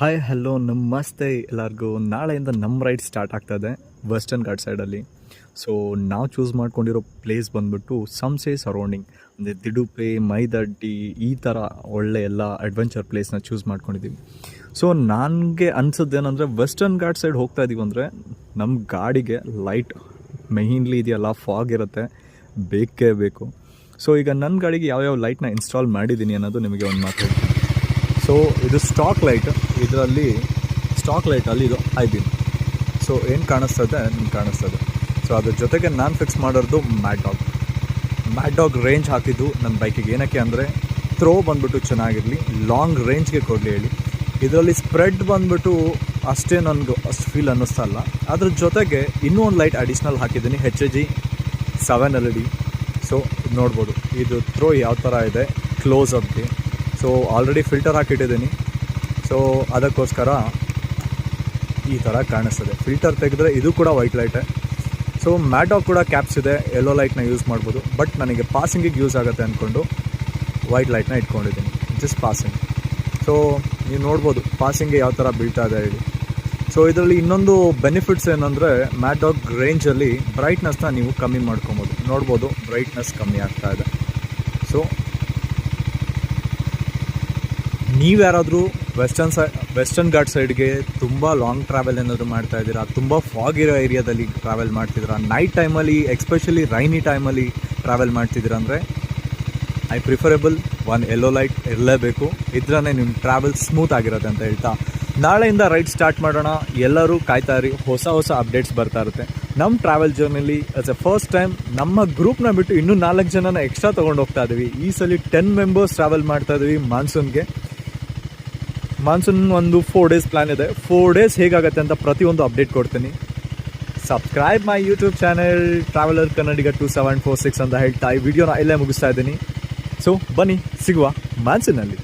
Hi hello ನಮಸ್ತೆ ಎಲ್ಲರಿಗೂ. ನಾಳೆಯಿಂದ ನಮ್ಮ ರೈಡ್ ಸ್ಟಾರ್ಟ್ ಆಗ್ತದೆ ವೆಸ್ಟರ್ನ್ ಘಾಟ್ ಸೈಡಲ್ಲಿ ಸೊ ನಾವು ಚೂಸ್ ಮಾಡ್ಕೊಂಡಿರೋ ಪ್ಲೇಸ್ ಬಂದ್ಬಿಟ್ಟು ಸಂಸೆ ಸರೌಂಡಿಂಗ್ ಅಂದರೆ ತಿಡುಪೆ ಮೈದಡ್ಡಿ ಈ ಥರ ಒಳ್ಳೆ ಎಲ್ಲ ಅಡ್ವೆಂಚರ್ ಪ್ಲೇಸ್ನ ಚೂಸ್ ಮಾಡ್ಕೊಂಡಿದ್ದೀವಿ ಸೊ ನನಗೆ ಅನ್ಸೋದೇನೆಂದರೆ ವೆಸ್ಟರ್ನ್ ಘಾಟ್ ಸೈಡ್ ಹೋಗ್ತಾ ಇದ್ದೀವಿ ಅಂದರೆ ನಮ್ಮ ಗಾಡಿಗೆ ಲೈಟ್ ಮೇಯ್ನ್ಲಿ ಇದೆಯಲ್ಲ ಫಾಗ್ ಇರುತ್ತೆ, ಬೇಕೇ ಬೇಕು. ಸೊ ಈಗ ನನ್ನ ಗಾಡಿಗೆ ಯಾವ್ಯಾವ ಲೈಟ್ನ ಇನ್ಸ್ಟಾಲ್ ಮಾಡಿದ್ದೀನಿ ಅನ್ನೋದು ನಿಮಗೆ ಒಂದು ಮಾತು ಸೊ ಇದು ಸ್ಟಾಕ್ ಲೈಟ್ ಇದರಲ್ಲಿ ಸ್ಟಾಕ್ ಲೈಟಲ್ಲಿ ಇದು ಐ ಬೀಮ್ ಸೊ ಏನು ಕಾಣಿಸ್ತದೆ? ನಿಮ್ಗೆ ಕಾಣಿಸ್ತದೆ. ಸೊ ಅದ್ರ ಜೊತೆಗೆ ನಾನು ಫಿಕ್ಸ್ ಮಾಡೋದು mad dog mad dog range ಹಾಕಿದ್ದು ನನ್ನ ಬೈಕಿಗೆ ಏನಕ್ಕೆ ಅಂದರೆ ಥ್ರೋ ಬಂದುಬಿಟ್ಟು ಚೆನ್ನಾಗಿರಲಿ ಲಾಂಗ್ ರೇಂಜ್ಗೆ ಕೊಡಲಿ ಹೇಳಿ. ಇದರಲ್ಲಿ ಸ್ಪ್ರೆಡ್ ಬಂದುಬಿಟ್ಟು ಅಷ್ಟೇ ನನಗೆ ಅಷ್ಟು ಫೀಲ್ ಅನ್ನಿಸ್ತಲ್ಲ ಅದ್ರ ಜೊತೆಗೆ ಇನ್ನೂ ಒಂದು ಲೈಟ್ ಅಡಿಷ್ನಲ್ ಹಾಕಿದ್ದೀನಿ H A G seven L D so ನೋಡ್ಬೋದು. ಇದು ಥ್ರೋ ಯಾವ ಥರ ಇದೆ ಕ್ಲೋಸ್ ಅಪ್ಗೆ ಸೊ ಆಲ್ರೆಡಿ ಫಿಲ್ಟರ್ ಹಾಕಿಟ್ಟಿದ್ದೀನಿ. ಸೊ ಅದಕ್ಕೋಸ್ಕರ ಈ ಥರ ಕಾಣಿಸ್ತದೆ. ಫಿಲ್ಟರ್ ತೆಗೆದ್ರೆ ಇದು ಕೂಡ ವೈಟ್ ಲೈಟೇ ಸೊ ಮ್ಯಾಟಾಕ್ ಕೂಡ ಕ್ಯಾಪ್ಸ್ ಇದೆ. ಯೆಲ್ಲೋ ಲೈಟ್ನ ಯೂಸ್ ಮಾಡ್ಬೋದು. ಬಟ್ ನನಗೆ ಪಾಸಿಂಗಿಗೆ ಯೂಸ್ ಆಗುತ್ತೆ ಅಂದ್ಕೊಂಡು ವೈಟ್ ಲೈಟ್ನ ಇಟ್ಕೊಂಡಿದ್ದೀನಿ. ಜಸ್ಟ್ ಪಾಸಿಂಗ್ ಸೊ ನೀವು ನೋಡ್ಬೋದು ಪಾಸಿಂಗ್ಗೆ ಯಾವ ಥರ ಬೀಳ್ತಾ ಇದೆ ಹೇಳಿ. ಸೊ ಇದರಲ್ಲಿ ಇನ್ನೊಂದು ಬೆನಿಫಿಟ್ಸ್ ಏನಂದರೆ ಮ್ಯಾಟಾಕ್ ರೇಂಜಲ್ಲಿ ಬ್ರೈಟ್ನೆಸ್ನ ನೀವು ಕಮ್ಮಿ ಮಾಡ್ಕೊಬೋದು. ನೋಡ್ಬೋದು ಬ್ರೈಟ್ನೆಸ್ ಕಮ್ಮಿ ಆಗ್ತಾ ಇದೆ. ಸೊ ನೀವು ಯಾರಾದರೂ ವೆಸ್ಟರ್ನ್ ಸೈ ವೆಸ್ಟರ್ನ್ ಘಾಟ್ ಸೈಡ್ಗೆ ತುಂಬ ಲಾಂಗ್ ಟ್ರಾವೆಲ್ ಏನಾದರೂ ಮಾಡ್ತಾ ಇದ್ದೀರಾ? ತುಂಬ ಫಾಗ್ ಇರೋ ಏರಿಯಾದಲ್ಲಿ ಟ್ರಾವೆಲ್ ಮಾಡ್ತಿದ್ದೀರಾ? ನೈಟ್ ಟೈಮಲ್ಲಿ ಎಕ್ಸ್ಪೆಷಲಿ ರೈನಿ ಟೈಮಲ್ಲಿ ಟ್ರಾವೆಲ್ ಮಾಡ್ತಿದ್ದೀರಾ ಅಂದರೆ I preferable one yellow light ಇರಲೇಬೇಕು. ಇದ್ರೇ ನಿಮ್ಮ ಟ್ರಾವೆಲ್ ಸ್ಮೂತ್ ಆಗಿರುತ್ತೆ ಅಂತ ಹೇಳ್ತಾ. ನಾಳೆಯಿಂದ ರೈಡ್ ಸ್ಟಾರ್ಟ್ ಮಾಡೋಣ. ಎಲ್ಲರೂ ಕಾಯ್ತಾ ಇರಿ. ಹೊಸ ಹೊಸ ಅಪ್ಡೇಟ್ಸ್ ಬರ್ತಾ ಇರುತ್ತೆ. ನಮ್ಮ ಟ್ರಾವೆಲ್ ಜರ್ನಿಲಿ ಆಸ್ ಎ ಫಸ್ಟ್ ಟೈಮ್ ನಮ್ಮ ಗ್ರೂಪ್ನ ಬಿಟ್ಟು ಇನ್ನೂ ನಾಲ್ಕು ಜನನ ಎಕ್ಸ್ಟ್ರಾ ತೊಗೊಂಡು ಹೋಗ್ತಾ ಇದ್ದೀವಿ ಈ ಸಲ ಟೆನ್ ಮೆಂಬರ್ಸ್ ಟ್ರಾವೆಲ್ ಮಾಡ್ತಾ ಇದ್ದೀವಿ ಮಾನ್ಸೂನ್ಗೆ ಮಾನ್ಸೂನ್ ಒಂದು ಫೋರ್ ಡೇಸ್ ಪ್ಲಾನ್ ಇದೆ. ಫೋರ್ ಡೇಸ್ ಹೇಗಾಗತ್ತೆ ಅಂತ ಪ್ರತಿಯೊಂದು ಅಪ್ಡೇಟ್ ಕೊಡ್ತೀನಿ. Subscribe my YouTube channel traveller Kannadiga two seven four six ಅಂತ ಹೇಳ್ತಾ ಈ ವಿಡಿಯೋನ ಇಲ್ಲೇ ಮುಗಿಸ್ತಾ ಇದ್ದೀನಿ. ಸೊ ಬನ್ನಿ, ಸಿಗುವ ಮಾನ್ಸೂನಲ್ಲಿ